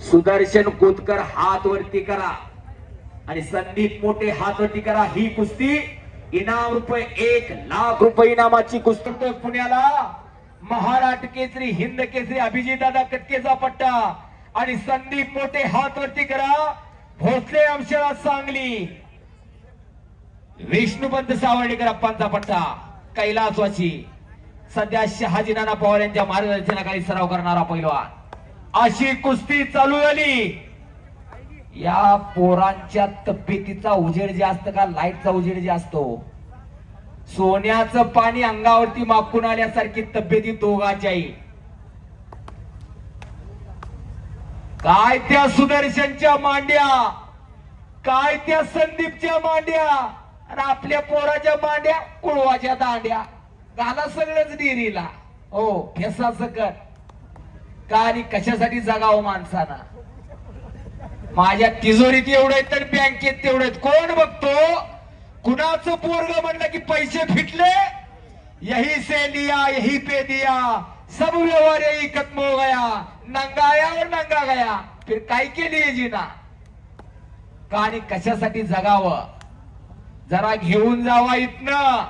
सुदर्शन कोतकर हात वरती करा. आणि संदीप मोठे हात वरती करा. ही कुस्ती इनाम रुपये एक लाख रुपये इनामाची कुस्ती पुण्याला. महाराष्ट्र केसरी हिंद केसरी अभिजित दादा कटकेचा पट्टा. आणि संदीप मोठे हात वरती करा. भोसले अंशाला सांगली. विष्णुपंत सावर्डेकर अप्पांचा पट्टा. कैलासवाची सध्या शहाजी नाना पवार यांच्या मार्गदर्शनाखाली सराव करणारा पैलवान. अशी कुस्ती चालू झाली. या पोरांच्या तब्येतीचा उजेड जे असतं का लाईटचा उजेड जे असतो. सोन्याचं पाणी अंगावरती मापून आल्यासारखी तब्येती दोघाच्याही. काय त्या सुदर्शनच्या मांड्या? काय त्या संदीपच्या मांड्या? आणि आपल्या पोराच्या मांड्या कुळवाच्या दांड्या. घाला सगळंच डिरीला हो फेसा सकट का आणि कशासाठी जगावं माणसानं? माझ्या तिजोरीत एवढे आहेत तर बँकेत तेवढे आहेत. कोण बघतो? कुणाचं पोरग म्हणलं की पैसे फिटले? यही से लिया यही पे दिया. सब व्यवहार यही खत्म हो गया. नंगाया और नंगा गया. फिर काय केली जीना? का आणि कशासाठी जगावं? जरा घेऊन जावा इथनं.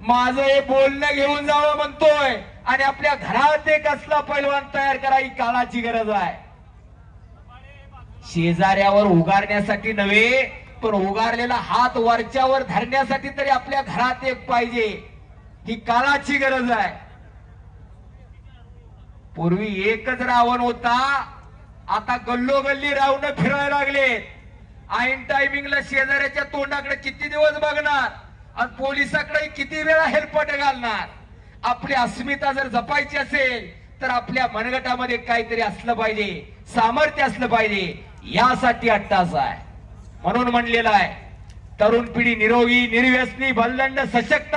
माझं हे बोलणं घेऊन जावं म्हणतोय. आणि आपल्या घरात एक असला पैलवान तयार करा ही काळाची गरज आहे. शेजाऱ्यावर उगारण्यासाठी नव्हे पण उगारलेला हात वरच्यावर धरण्यासाठी तरी आपल्या घरात एक पाहिजे. ही काळाची गरज आहे. पूर्वी एकच रावण होता आता गल्लोगल्ली रावण फिरायला लागलेत. आईन टायमिंगला शेजाऱ्याच्या तोंडाकडे किती दिवस बघणार? आणि पोलिसाकडे किती वेळा हेलपट घालणार? आपली अस्मिता जर जपायची असेल तर आपल्या मनगटामध्ये काहीतरी असलं पाहिजे सामर्थ्य असलं पाहिजे यासाठी अट्टास आहे. म्हणून म्हणलेला आहे तरुण पिढी निरोगी निर्व्यसनी भलदंड सशक्त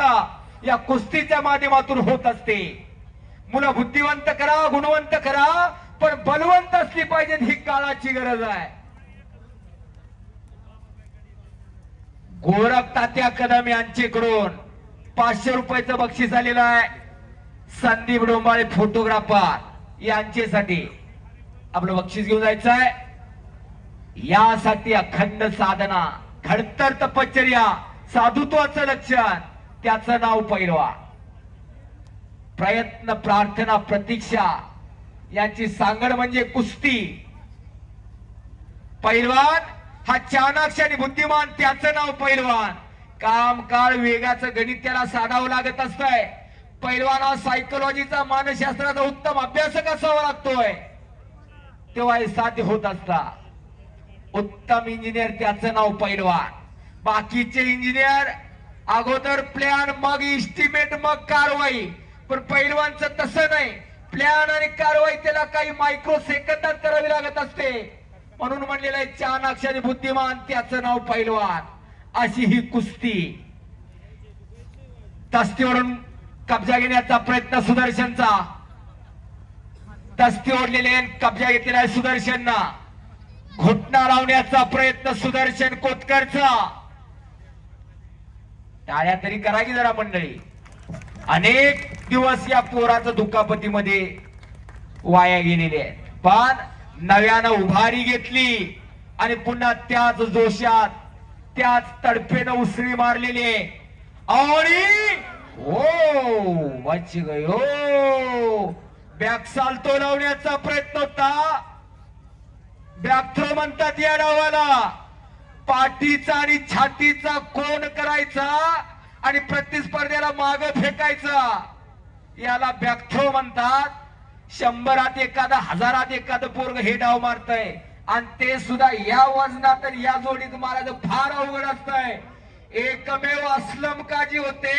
या कुस्तीच्या माध्यमातून होत असते. मुलं बुद्धिवंत करा गुणवंत करा पण बलवंत असली पाहिजेत ही काळाची गरज आहे. गोरख तात्या कदम यांचेकडून पाचशे रुपयाचं बक्षीस आलेलं आहे. संदीप डोंबाळे फोटोग्राफर यांच्यासाठी आपलं बक्षीस घेऊन जायचं आहे. यासाठी अखंड साधना खडतर तपश्चर्या साधुत्वाचं लक्षण त्याचं नाव पैलवा प्रयत्न प्रार्थना प्रतीक्षा यांची सांगड म्हणजे कुस्ती. पैलवान हा चाणाक्ष आणि बुद्धिमान त्याचं नाव पैलवान. काम काळ वेगाचं गणित त्याला साधावं लागत असतंय. पैलवाना सायकोलॉजीचा मानसशास्त्राचा उत्तम अभ्यासक असावा लागतोय? तेव्हा हे साध्य होत असता. उत्तम इंजिनियर त्याचं नाव पैलवान. बाकीचे इंजिनियर अगोदर प्लॅन मग इस्टिमेट मग कारवाई. पण पैलवानचं तसं नाही. प्लॅन आणि कारवाई त्याला काही मायक्रो सेकंदात करावी लागत असते. म्हणून म्हणलेलं आहे चाणाक्ष आणि बुद्धिमान त्याचं नाव पैलवान. अशी ही कुस्ती. तस्तीवरून कब्जा घेण्याचा प्रयत्न सुदर्शनचा. तस्ती ओढलेले कब्जा घेतलेला आहे सुदर्शनना. घुटना लावण्याचा प्रयत्न सुदर्शन कोतकरचा. टाळ्या तरी करा की जरा मंडळी. अनेक दिवस या पोराचं दुखापतीमध्ये वाया गेलेले आहेत. पण नव्यानं उभारी घेतली आणि पुन्हा त्याच जोशात त्याच तडफेनं उसळी मारलेली आहे. आणि हो गय गयो हो. बॅक सालतो लावण्याचा प्रयत्न होता. बॅक थ्रो म्हणतात या डावाला. पाठीचा आणि छातीचा कोण करायचा आणि प्रतिस्पर्ध्याला माग फेकायचा. याला बॅकथ्रो म्हणतात. शंभरात एखादा हजारात एखादं पोरग हे डाव मारतय. आणि ते सुद्धा या वजनात तर या जोडीत मारायचं फार अवघड असतंय. एकमेव असलम काजी होते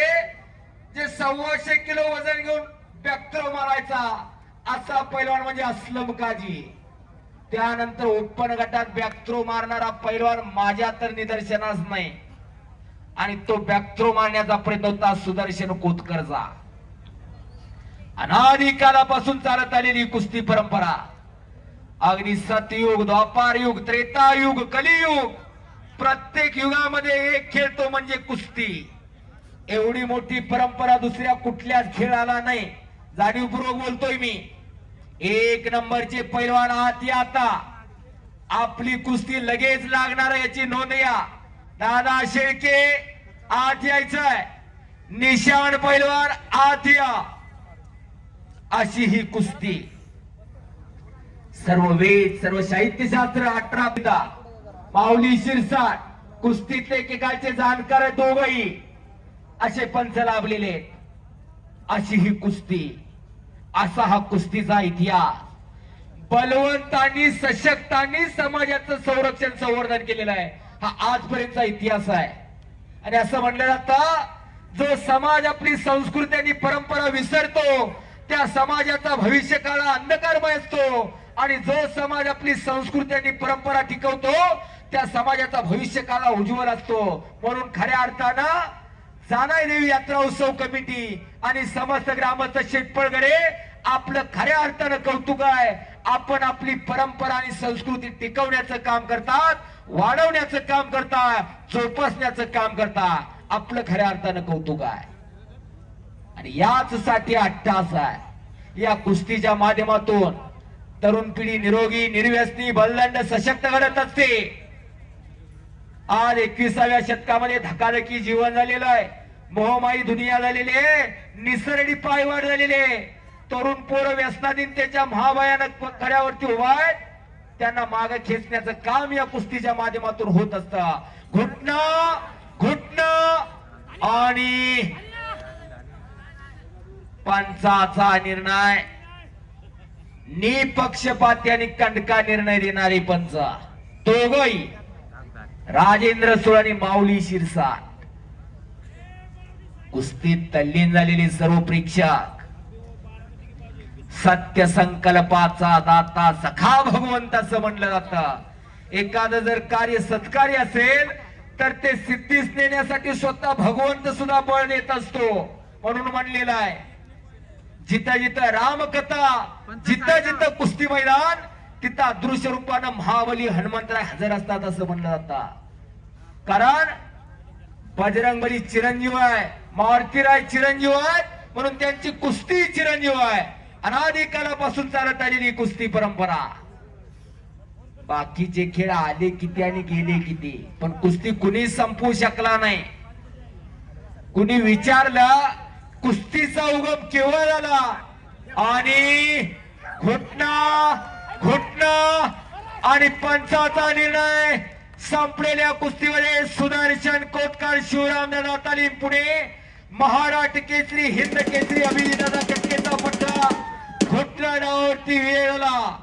जे सव्वाशे किलो वजन घेऊन बॅकथ्रो मारायचा असा पैलवान म्हणजे असलम काजी त्यानंतर ओपन गटात बॅकथ्रो मारणारा पैलवान माझ्या तर निदर्शनास नाही. आणि तो बॅकथ्रो मारण्याचा प्रयत्न होता सुदर्शन कोतकरचा. अनादी कालापासून चालत आलेली कुस्ती परंपरा. अगदी सतयुग द्वापार युग त्रेतायुग कलियुग. प्रत्येक युगामध्ये एक खेळ तो म्हणजे कुस्ती. एवढी मोठी परंपरा दुसऱ्या कुठल्याच खेळाला नाही. जाणीवपूर्वक बोलतोय मी. एक नंबरचे पैलवान आहात या आता. आपली कुस्ती लगेच लागणार याची नोंद या. दादा शेळके आत यायचंय. निशाण पैलवान आत या. अशी ही कुस्ती. सर्व वेद सर्व साहित्यशास्त्र अठरा पिता माऊली शिरसाट कुस्तीतले एकेकाचे जाणकार दोघही. असे पंच लाभलेले अशी ही कुस्ती असा हा कुस्तीचा इतिहास. बलवंतांनी सशक्तांनी समाजाचं संरक्षण संवर्धन केलेलं आहे. हा आजपर्यंतचा इतिहास आहे. आणि असं म्हणलं जातं जो समाज आपली संस्कृती आणि परंपरा विसरतो त्या समाजाचा भविष्य काळा अंधकारमय असतो. आणि जो समाज आपली संस्कृती आणि परंपरा टिकवतो त्या समाजाचा भविष्य काला उज्ज्वल असतो. म्हणून खऱ्या अर्थानं जानाई देवी यात्रा उत्सव कमिटी आणि समस्त ग्रामस्थ शेटपळगडे आपलं खऱ्या अर्थानं कौतुक आहे. आपण आपली परंपरा आणि संस्कृती टिकवण्याचं काम करतात वाढवण्याचं काम करतात जोपासण्याचं काम करतात. आपलं खऱ्या अर्थानं कौतुक आहे. आणि याच साठी अट्टास आहे. या कुस्तीच्या माध्यमातून तरुण पिढी निरोगी निर्व्यस्ती बलदंड सशक्त घडत असते. आज एकविसाव्या शतकामध्ये धकाधकी जीवन झालेलं आहे. मोहमाई दुनिया झालेली आहे. निसरडी पायवाट झालेली आहे. तरुण पोरं व्यसनाधीनतेच्या महाभयानक खड्यावरती उभा आहेत. त्यांना माग खेचण्याचं काम या कुस्तीच्या माध्यमातून होत असतं. घुटणं घुटणं आणि पंचाचा निर्णय. निपक्षपाती आणि कंडका निर्णय देणारे पंच. दोघही राजेंद्र सुळ आणि माऊली शिरसाट. कुस्तीत तल्लीन झालेले सर्व प्रेक्षक. सत्य संकल्पाचा दाता सखा भगवंत असं म्हणलं जात. एखादं जर कार्य सत्कार्य असेल तर ते सिद्धीस नेण्यासाठी स्वतः भगवंत सुद्धा बळ देत असतो म्हणून म्हणलेलं आहे. जिथं जिथं रामकथा जिथं जिथं कुस्ती मैदान तिथं अदृश्य रूपानं महाबली हनुमंतराय हजर असतात असं म्हणलं जातं. कारण बजरंगबली चिरंजीव आहे मारुतीराय चिरंजीव आहेत म्हणून त्यांची कुस्ती चिरंजीव आहे. अनादी काळापासून चालत आलेली कुस्ती परंपरा. बाकीचे खेळ आले किती आणि गेले किती पण कुस्ती कुणी संपवू शकला नाही. कुणी विचारलं कुस्तीचा उगम केव्हा झाला? आणि घुटणा घुटणा आणि पंचाचा निर्णय संपलेल्या कुस्तीमध्ये सुदर्शन कोटकार शिवराम दादा तालीम पुणे महाराष्ट्र केसरी हिंद केसरी अभिजित दादा कटकेचा पट्टा घुटणा डावावरती वेळ आला.